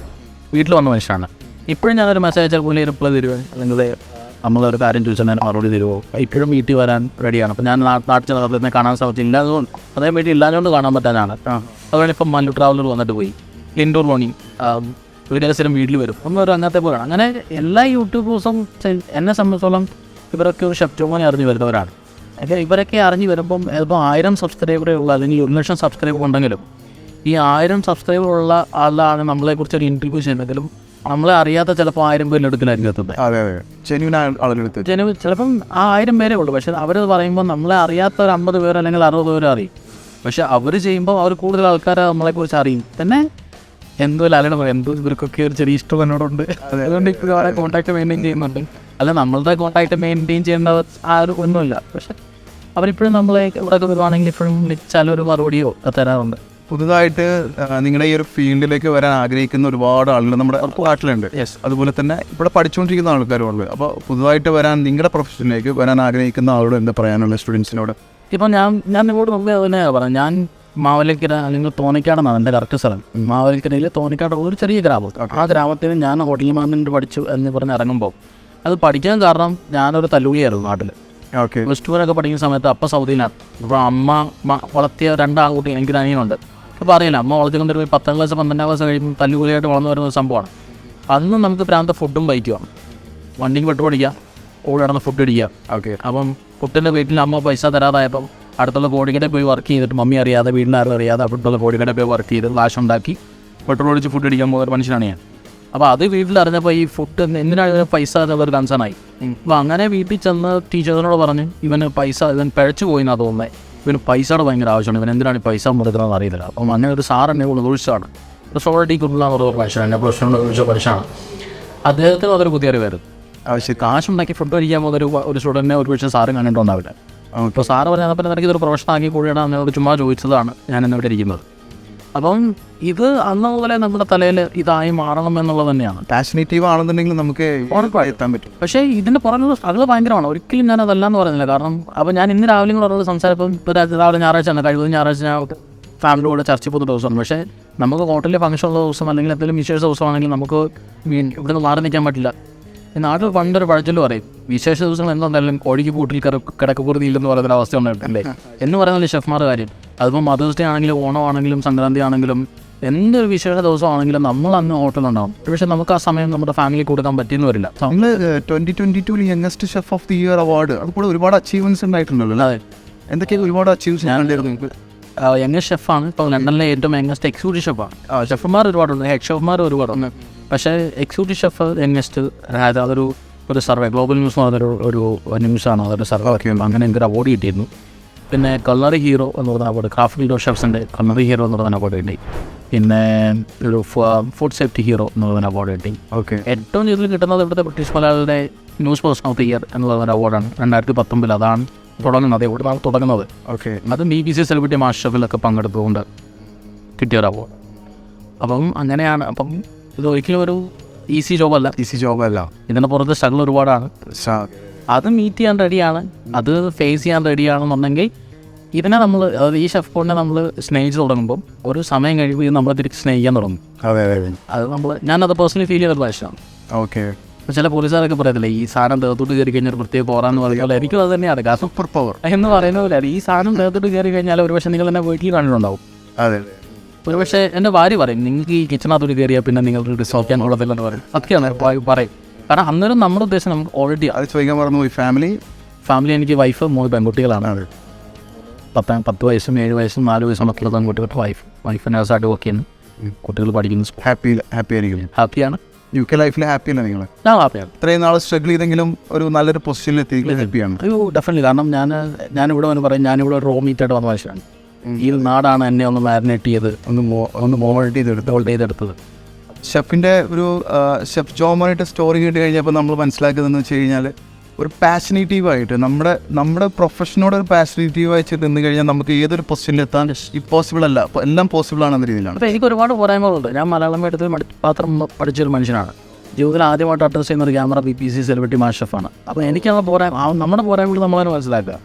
വീട്ടിൽ വന്ന മനുഷ്യനാണ്. ഇപ്പോഴും ഞാനൊരു മെസ്സേജ് അയച്ചാൽ പോലും റിപ്ലൈ തരുമോ അല്ലെങ്കിൽ നമ്മളൊരു കാര്യം ചോദിച്ചാൽ ഞാൻ മറുപടി തരുമോ ഇപ്പോഴും വീട്ടിൽ വരാൻ റെഡിയാണ് അപ്പം ഞാൻ നാട്ടിൽ ചെന്നതിനെ കാണാൻ സാധിച്ചില്ല. ഇല്ലാതുകൊണ്ട് അതേ വീട്ടിൽ ഇല്ലാതുകൊണ്ട് കാണാൻ പറ്റാനാണ് അതുപോലെ ഇപ്പം മല്ലു ട്രാവലർ വന്നിട്ട് പോയി. ലിൻഡോർ മോണി ഇവരൊക്കെ സ്ഥിരം വീട്ടിൽ വരും. ഒന്നും ഒരു അങ്ങനത്തെ പോലെയാണ്. അങ്ങനെ എല്ലാ യൂട്യൂബേഴ്സും എന്നെ സംബന്ധിച്ചോളം ഇവരൊക്കെ ഒരു ഷെപ്റ്റോമോനെ അറിഞ്ഞു വരുന്നവരാണ്. ഇവരൊക്കെ അറിഞ്ഞു വരുമ്പം ഇപ്പോൾ ആയിരം സബ്സ്ക്രൈബറേ ഉള്ളൂ അല്ലെങ്കിൽ ഒരു ലക്ഷം സബ്സ്ക്രൈബർ ഉണ്ടെങ്കിലും ഈ ആയിരം സബ്സ്ക്രൈബർ ഉള്ള ആളാണ് നമ്മളെക്കുറിച്ച് ഒരു ഇന്റർവ്യൂ ചെയ്യുന്നതെങ്കിലും നമ്മളെ അറിയാത്ത ചിലപ്പോൾ ആയിരം പേരിൽ എടുക്കുന്നതായിരിക്കും എത്തുന്നത്. അതെ അതെ ജെന്യൂൻ ആളുകളെടുത്ത് ജന ചിലപ്പം ആ ആയിരം പേരേ ഉള്ളൂ. പക്ഷെ അവർ പറയുമ്പോൾ നമ്മളെ അറിയാത്ത ഒരു അമ്പത് പേര് അല്ലെങ്കിൽ അറുപത് പേരോ അറിയും. പക്ഷെ അവർ ചെയ്യുമ്പോൾ അവർ കൂടുതൽ ആൾക്കാരെ നമ്മളെക്കുറിച്ച് അറിയും. തന്നെ എന്തോ ലാലയുടെ പറയാം എന്തോ ഇവർക്കൊക്കെ ഒരു ചെറിയ ഇഷ്ടം എന്നോടുണ്ട്. അതുകൊണ്ട് ഇപ്പോൾ അവരെ കോൺടാക്ട് മെയിന്റെയിൻ ചെയ്യുന്നുണ്ട്. അല്ല നമ്മളുടെ കോൺടാക്ട് മെയിന്റെയിൻ ചെയ്യേണ്ട ആ ഒരു ഒന്നുമില്ല. പക്ഷെ അവരിപ്പോഴും നമ്മളെ ഇവിടെ വരുവാണെങ്കിൽ ഇപ്പോഴും വിളിച്ചാലും ഒരു മറുപടിയോ തരാറുണ്ട്. പുതുതായിട്ട് നിങ്ങളുടെ ഈ ഒരു ഫീൽഡിലേക്ക് വരാൻ ആഗ്രഹിക്കുന്ന ഒരുപാട് ആളുകൾ നമ്മുടെ നാട്ടിലുണ്ട്. യെസ് അതുപോലെ തന്നെ ഇവിടെ പഠിച്ചുകൊണ്ടിരിക്കുന്ന ആൾക്കാരുണ്ട് അപ്പോൾ പുതുതായിട്ട് വരാൻ നിങ്ങളുടെ പ്രൊഫഷനിലേക്ക് വരാൻ ആഗ്രഹിക്കുന്ന ആളോട് എന്താ പറയാനുള്ള സ്റ്റുഡൻസിനോട് ഇപ്പം ഞാൻ ഞാൻ നിങ്ങളോട് മുമ്പേ തന്നെ പറഞ്ഞു ഞാൻ മാവലിക്കര അല്ലെങ്കിൽ തോന്നിക്കാടെന്നാണ് എന്റെ കറക്റ്റ് സ്ഥലം. മാവലിക്കരയിൽ തോന്നിക്കാട് ഒരു ചെറിയ ഗ്രാമം. ആ ഗ്രാമത്തിൽ ഞാൻ ഹോട്ടൽ മാനേജ്മെന്റ് പഠിച്ചു എന്ന് പറഞ്ഞ് ഇറങ്ങുമ്പോൾ അത് പഠിക്കാൻ കാരണം ഞാനൊരു തല്ലുകയായിരുന്നു നാട്ടിൽ. ഓക്കെ പ്ലസ് ടുവിനൊക്കെ പഠിക്കുന്ന സമയത്ത് അപ്പം സൗദിയിലാണ് അപ്പോൾ അമ്മ വളർത്തിയ രണ്ടാൾക്കൂട്ടി എനിക്ക് അനിയനുണ്ട്. അപ്പോൾ അറിയില്ല അമ്മ വളർത്തിക്കൊണ്ട് പോയി പത്താം ക്ലാസ് പന്ത്രണ്ടാം ക്ലാസ് കഴിയുമ്പോൾ തല്ലുകൂലിയായിട്ട് വളർന്നു വരുന്ന ഒരു സംഭവമാണ്. അന്ന് നമുക്ക് പ്രാന്ത ഫുഡും ബൈക്കുമാണ് വണ്ടിക്ക് പെട്ട് പഠിക്കുക ഓടി നടന്ന് ഫുഡ് അടിക്കുക. ഓക്കെ അപ്പം കുട്ടന്റെ വീട്ടിൽ അമ്മ പൈസ തരാതായപ്പം അടുത്തുള്ള കോടിക്കടയിൽ പോയി വർക്ക് ചെയ്തിട്ട് മമ്മി അറിയാതെ വീടിനാരും അറിയാതെ അടുത്തുള്ള കോടിക്കടയിൽ പോയി വർക്ക് ചെയ്ത് കാശ് ഉണ്ടാക്കി. പെട്രോൾ ഒഴിച്ച് ഫുഡ് അടിക്കാൻ പോകുന്ന ഒരു മനുഷ്യനാണ് ഞാൻ. അപ്പോൾ അത് വീട്ടിൽ അറിഞ്ഞപ്പോൾ ഈ ഫുഡ് എന്തിനാണ് പൈസ എന്നുള്ളൊരു കൺസേൺ ആയി. അപ്പോൾ അങ്ങനെ വീട്ടിൽ ചെന്ന് ടീച്ചേഴ്സിനോട് പറഞ്ഞ് ഇവന് പൈസ ഇവൻ പിഴച്ചു പോയി എന്നാണ് തോന്നുന്നത് ഇവന് പൈസയുടെ ഭയങ്കര ആവശ്യമാണ്. ഇവൻ എന്തിനാണ് ഈ പൈസ മുടക്കുന്നതെന്ന് അറിയത്തില്ല. അപ്പം അങ്ങനെ ഒരു സാർ എന്നെ ഒഴിച്ചാണ് സോളറ്റി കുറുള്ള ഒരു പ്രശ്നമാണ് എന്നെ പ്രശ്നം ഒഴിച്ച മനുഷ്യനാണ് അദ്ദേഹത്തിന് അതൊരു പുതിയ അറിവായിരുന്നു. ആവശ്യം കാശുണ്ടാക്കി ഫുഡ് കഴിക്കാൻ പോകുന്ന ഒരു ഒരു സ്റ്റുഡന്റിനെ ഒരു പക്ഷേ സാറ് കണ്ടിട്ടുണ്ടാവില്ല. ഇപ്പോൾ സാറ് പറഞ്ഞാൽ അപ്പം എനിക്കിതൊരു പ്രൊഫഷൻ ആക്കി കൂടിയാണ് എന്നോട് ചുമ്മാ ചോദിച്ചതാണ് ഞാൻ എന്നിവിടെ ഇരിക്കുന്നത്. അപ്പം ഇത് അന്ന് മുതലേ നമ്മുടെ തലയിൽ ഇതായി മാറണം എന്നുള്ളത് തന്നെയാണ്. പാഷനേറ്റീവ് ആണെന്നുണ്ടെങ്കിൽ നമുക്ക് എത്താൻ പറ്റും. പക്ഷേ ഇതിന്റെ പുറമെ സ്ട്രഗിൾ ഭയങ്കരമാണ്. ഒരിക്കലും ഞാൻ അതല്ല എന്ന് പറയുന്നില്ല. കാരണം അപ്പോൾ ഞാൻ ഇന്ന് രാവിലെ കൂടെ സംസാരം സംസാരിപ്പം ഇപ്പോൾ രാവിലെ ഞായറാഴ്ച ആണ് കഴിവതും ഞായറാഴ്ച ഞാൻ ഫാമിലി കൂടെ ചർച്ച പോകുന്ന ദിവസമാണ്. പക്ഷേ നമുക്ക് ഹോട്ടലിൽ ഫംഗ്ഷൻ ഉള്ള ദിവസം അല്ലെങ്കിൽ എന്തെങ്കിലും വിശേഷ ദിവസമാണെങ്കിൽ നമുക്ക് ഇവിടെ നിന്ന് മാറി നിൽക്കാൻ പറ്റില്ല. നാട്ടിൽ പണ്ടൊരു പഴച്ചൊല്ലു പറയും വിശേഷ ദിവസങ്ങൾ എന്തുണ്ടായാലും കോഴിക്ക് കൂട്ടിൽ കിട കിടക്കപ്പുറത്തി ഇല്ലെന്ന് പറയുന്ന അവസ്ഥ ഉണ്ടായിട്ടില്ലേ എന്ന് പറയുന്നത് ഷെഫ്മാർ കാര്യം അതിപ്പോൾ മദേഴ്സ് ഡേ ആണെങ്കിലും ഓണമാണെങ്കിലും സംക്രാന്തി ആണെങ്കിലും എന്തൊരു വിശേഷ ദിവസമാണെങ്കിലും നമ്മൾ അന്ന് ഹോട്ടലുണ്ടാവും പക്ഷെ നമുക്ക് ആ സമയം നമ്മുടെ ഫാമിലി കൊടുക്കാൻ പറ്റിയെന്ന് വരില്ല. നമ്മൾ twenty twenty two youngest chef of the year award അത് കൂടെ ഒരുപാട് അച്ചീവ്മെന്റ്സ് ഉണ്ടായിട്ടുണ്ടല്ലോ? അതെ. എന്തൊക്കെയാണ് ഒരുപാട് അച്ചീവ്സ് ഞാൻ ഉണ്ടായിരുന്നു നിങ്ങൾക്ക്? യങ് ഷെഫാണ് ഇപ്പോൾ ലണ്ടനിലെ ഏറ്റവും യങ്ങസ്റ്റ് എക്സിക്യൂട്ടീവ് ഷെഫാണ് ഷെഫുമാർ ഒരുപാടുണ്ട് ഹെഡ് ഷെഫുമാർ ഒരുപാടുണ്ട്. പക്ഷേ എക്സിക്യൂട്ടീവ് ഷെഫ് യങ്സ്റ്റ് അതായത് അതൊരു ഒരു സർവേ ഗ്ലോബൽ ന്യൂസ് എന്ന് പറഞ്ഞൊരു ഒരു ന്യൂസാണ്. അതൊരു സർവേ വയ്ക്കുമ്പോൾ അങ്ങനെ എനിക്കൊരു അവാർഡ് കിട്ടിയിരുന്നു. പിന്നെ കള്ളറി ഹീറോ എന്ന് പറഞ്ഞ അവാർഡ് ക്രാഫ്റ്റ് ഹീറോ ഷെഫ്സിന്റെ കള്ളറി ഹീറോ എന്ന് പറഞ്ഞ അവാർഡ് കിട്ടി. പിന്നെ ഒരു ഫുഡ് സേഫ്റ്റി ഹീറോ എന്ന് പറഞ്ഞ അവാർഡ് കിട്ടി. ഓക്കെ ഏറ്റവും കൂടുതൽ കിട്ടുന്നത് ഇവിടുത്തെ ബ്രിട്ടീഷ് മലയാളികളുടെ news person of the year എന്നുള്ള ഒരു അവാർഡാണ് രണ്ടായിരത്തി പത്തൊമ്പതിൽ അതാണ് തുടങ്ങുന്നത്. ഇവിടുന്നാണ് തുടങ്ങുന്നത്. ഓക്കെ അത് ബി ബി സി സെലിബ്രിറ്റി മാസ്റ്റർഷിപ്പിലൊക്കെ പങ്കെടുത്തുകൊണ്ട് കിട്ടിയ ഒരു അവാർഡ് അപ്പം അങ്ങനെയാണ്. അപ്പം ഇത് ഒരിക്കലും ഒരു ഈസി ജോബല്ല ഈസി ജോബല്ല ഇതിന് പുറത്ത് സ്ട്രഗിൾ ഒരുപാടാണ്. അത് മീറ്റ് ചെയ്യാൻ റെഡിയാണ് അത് ഫേസ് ചെയ്യാൻ റെഡിയാണെന്നുണ്ടെങ്കിൽ ഇതിനെ നമ്മൾ അതായത് ഈ ഷെഫ് കോഡിനെ നമ്മൾ സ്നേഹിച്ച് തുടങ്ങുമ്പോൾ ഒരു സമയം കഴിയുമ്പോൾ ഇത് നമ്മളെ തിരിച്ച് സ്നേഹിക്കാൻ തുടങ്ങും. അതെ അതെ അത്. നമ്മൾ ഞാനത് പേഴ്സണലി ഫീൽ ചെയ്തൊരു പ്രാവശ്യമാണ് ഓക്കെ ചില പോലീസുകാരൊക്കെ പറയത്തില്ലേ ഈ സാധനം ദേഹത്തോട്ട് കയറി കഴിഞ്ഞാൽ പ്രത്യേകം പോറാന്ന് പറയുമ്പോൾ എനിക്കും അത് തന്നെയാണ്. കാരണം സൂപ്പർ പവർ എന്ന് പറയുന്ന പോലെ ഈ സാധനം ദേഹത്തോട്ട് കയറി കഴിഞ്ഞാൽ ഒരുപക്ഷെ നിങ്ങൾ തന്നെ വീട്ടിൽ കണ്ടിട്ടുണ്ടാവും അതെ. ഒരു പക്ഷേ എന്റെ ഭാര്യ പറയും നിങ്ങൾക്ക് ഈ കിച്ചണകത്തോട്ട് കയറിയാൽ പിന്നെ നിങ്ങൾ ഡിസോക്കാൻ ഉള്ളതില്ലെന്ന് പറയും. സത്യമാണ് പ- പറയും. കാരണം അന്നേരം നമ്മുടെ ഉദ്ദേശം നമുക്ക് ഓൾറെഡി അത് ചോദിക്കാൻ പറഞ്ഞു പോയി ഫാമിലി ഫാമിലി എനിക്ക് വൈഫ് മൂന്ന് പെൺകുട്ടികളാണ്. അത്. പത്താം പത്ത് വയസ്സും ഏഴ് വയസ്സും നാല് വയസ്സും ഒക്കെ പെൺകുട്ടികളുടെ വൈഫ് വൈഫ് നേഴ്സായിട്ട് വർക്ക് ചെയ്യുന്നു. കുട്ടികൾ പഠിക്കുന്നു ഹാപ്പി ഹാപ്പി ആയിരിക്കും ഹാപ്പിയാണ് യു കെ ലൈഫിൽ ഹാപ്പി അല്ല നിങ്ങൾ ഞാൻ ഹാപ്പിയാണ് ഇത്രയും നാൾ സ്ട്രഗിൾ ചെയ്തെങ്കിലും ഒരു നല്ലൊരു പൊസിഷനിൽ എത്തി ഹാപ്പിയാണ് അയ്യോ ഡെഫിനറ്റ്ലി കാരണം ഞാൻ ഞാനിവിടെ വന്ന് പറയും ഞാനിവിടെ റോ മീറ്റായിട്ട് വന്ന മനുഷ്യനാണ്. ഈ നാടാണ് എന്നെ ഒന്ന് മാരിനേറ്റ് ചെയ്ത് ഒന്ന് ഒന്ന് മോൾഡ് ചെയ്തെടുത്ത് ഹോൾഡ് ചെയ്തെടുത്തത്. ഷെഫിന്റെ ഒരു ഷെഫ് ജോമോനായിട്ട് സ്റ്റോറി കേട്ട് കഴിഞ്ഞപ്പോൾ നമ്മൾ മനസ്സിലാക്കുന്നതെന്ന് വെച്ച് കഴിഞ്ഞാൽ ഒരു പാഷനേറ്റീവ് ആയിട്ട് നമ്മുടെ നമ്മുടെ പ്രൊഫഷനോട് ഒരു പാഷനേറ്റീവ് ആയിട്ട് നിന്ന് കഴിഞ്ഞാൽ നമുക്ക് ഏതൊരു പൊസിഷനിൽ എത്താൻ ഇമ്പോസിബിൾ അല്ല. അപ്പോൾ എല്ലാം പോസിബിൾ ആണെന്ന രീതിയിലാണ്. അപ്പോൾ എനിക്ക് ഒരുപാട് പോരായ്മകളുണ്ട്. ഞാൻ മലയാളം എടുത്ത് പാത്രം പഠിച്ചൊരു മനുഷ്യനാണ്. ജീവിതത്തിൽ ആദ്യമായിട്ട് അഡ്രസ് ചെയ്യുന്ന ഒരു camera B P C celebrity മാഷഫാണ് അപ്പോൾ എനിക്കത് പോരായ്മ നമ്മുടെ പോരായ്മകൾ നമ്മളതിനെ മനസ്സിലാക്കുക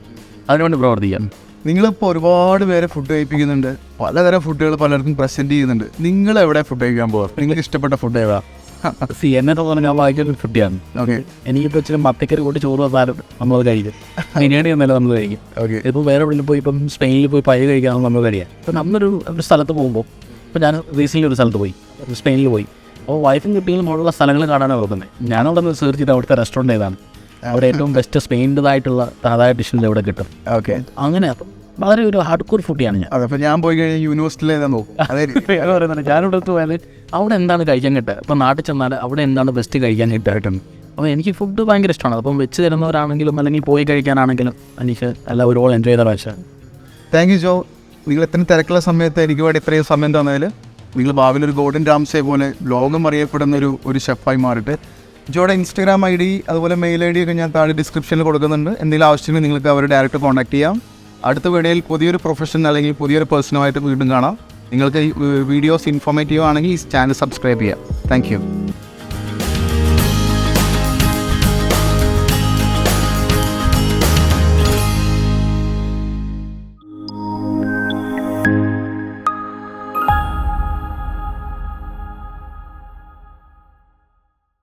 അതിനുവേണ്ടി പ്രവർത്തിക്കാം. നിങ്ങളിപ്പോൾ ഒരുപാട് പേരെ ഫുഡ് കഴിപ്പിക്കുന്നുണ്ട്. പലതരം ഫുഡുകൾ പലർക്കും പ്രസന്റ് ചെയ്യുന്നുണ്ട്. നിങ്ങൾ എവിടെ ഫുഡ് കഴിക്കാൻ പോകാം നിങ്ങൾക്ക് ഇഷ്ടപ്പെട്ട ഫുഡ് ഏതാ? സി എന്നെ തോന്നുന്നു ഞാൻ വായിക്കൊരു ഫുഡിയാണ് ഓക്കെ എനിക്കിപ്പോൾ ഇച്ചിരി മത്തക്കറി കൂട്ടി ചോറ് വന്നാലും നമ്മളത് കഴിക്കും. ബിരിയാണി വന്നാലും നമ്മൾ കഴിക്കും. ഓക്കെ ഇപ്പോൾ വേറെ എവിടെയും പോയി ഇപ്പം സ്പെയിനിൽ പോയി പയ്യ കഴിക്കാമെന്ന് നമ്മൾ കഴിയാം ഇപ്പം നമ്മളൊരു ഒരു സ്ഥലത്ത് പോകുമ്പോൾ ഇപ്പോൾ ഞാൻ റീസെന്റ് ഒരു സ്ഥലത്ത് പോയി. സ്പെയിനിൽ പോയി. അപ്പോൾ വൈഫും കുട്ടികളും ഉള്ള സ്ഥലങ്ങൾ കാണാനാണ് നോക്കുന്നത്. ഞാനവിടെ നിന്ന് സെർച്ച് ചെയ്ത് അവിടുത്തെ റെസ്റ്റോറന്റ് ഏതാണ്. അവിടെ ഏറ്റവും ബെസ്റ്റ് സ്പെയിന്റെതായിട്ടുള്ള താതായ ഡിഷിൽ എവിടെ കിട്ടും. ഓക്കെ. അങ്ങനെ അപ്പം വളരെ ഒരു ഹാർഡ് കോർ ഫുഡിയാണ് ഞാൻ. അതെ അപ്പോൾ ഞാൻ പോയി കഴിഞ്ഞാൽ യൂണിവേഴ്സിറ്റിയിലേ ഞാൻ നോക്കും. പറയുന്നത് ഞാനിവിടെ അടുത്ത് പോയാൽ അവിടെ എന്താണ് കഴിക്കാൻ കിട്ടുക അപ്പം നാട്ടിൽ ചെന്നാൽ അവിടെ എന്താണ് ബെസ്റ്റ് കഴിക്കാൻ കിട്ടായിട്ടുണ്ട് അപ്പോൾ എനിക്ക് ഫുഡ് ഭയങ്കര ഇഷ്ടമാണ്. അപ്പം വെച്ച് തരുന്നവരാണെങ്കിലും അല്ലെങ്കിൽ പോയി കഴിക്കാനാണെങ്കിലും എനിക്ക് എല്ലാം ഒരുപാട് എൻജോയ് ചെയ്ത പ്രാവശ്യം. താങ്ക് യു ജോ നിങ്ങൾ ഇത്രയും തിരക്കുള്ള സമയത്ത് എനിക്ക് വേണ്ടി ഇത്രയും സമയം തന്നതിൽ നിങ്ങൾ ഭാവിയിൽ ഒരു ഗോൾഡൻ രാംസെ പോലെ ലോകം അറിയപ്പെടുന്ന ഒരു ഒരു ഷെഫായി മാറിയിട്ട് ജോയുടെ ഇൻസ്റ്റാഗ്രാം ഐ ഡി അതുപോലെ മെയിൽ ഐ ഡി ഒക്കെ ഞാൻ താഴെ ഡിസ്ക്രിപ്ഷനിൽ കൊടുക്കുന്നുണ്ട്. എന്തെങ്കിലും ആവശ്യമെങ്കിൽ നിങ്ങൾക്ക് അവർ ഡയറക്റ്റ് കോൺടാക്ട് ചെയ്യാം. അടുത്ത വീഡിയോയിൽ പുതിയൊരു പ്രൊഫഷൻ അല്ലെങ്കിൽ പുതിയൊരു പേഴ്സണുമായിട്ട് വീണ്ടും കാണാം. നിങ്ങൾക്ക് വീഡിയോസ് ഇൻഫോർമേറ്റീവ് ആണെങ്കിൽ ഈ ചാനൽ സബ്സ്ക്രൈബ് ചെയ്യാം. താങ്ക്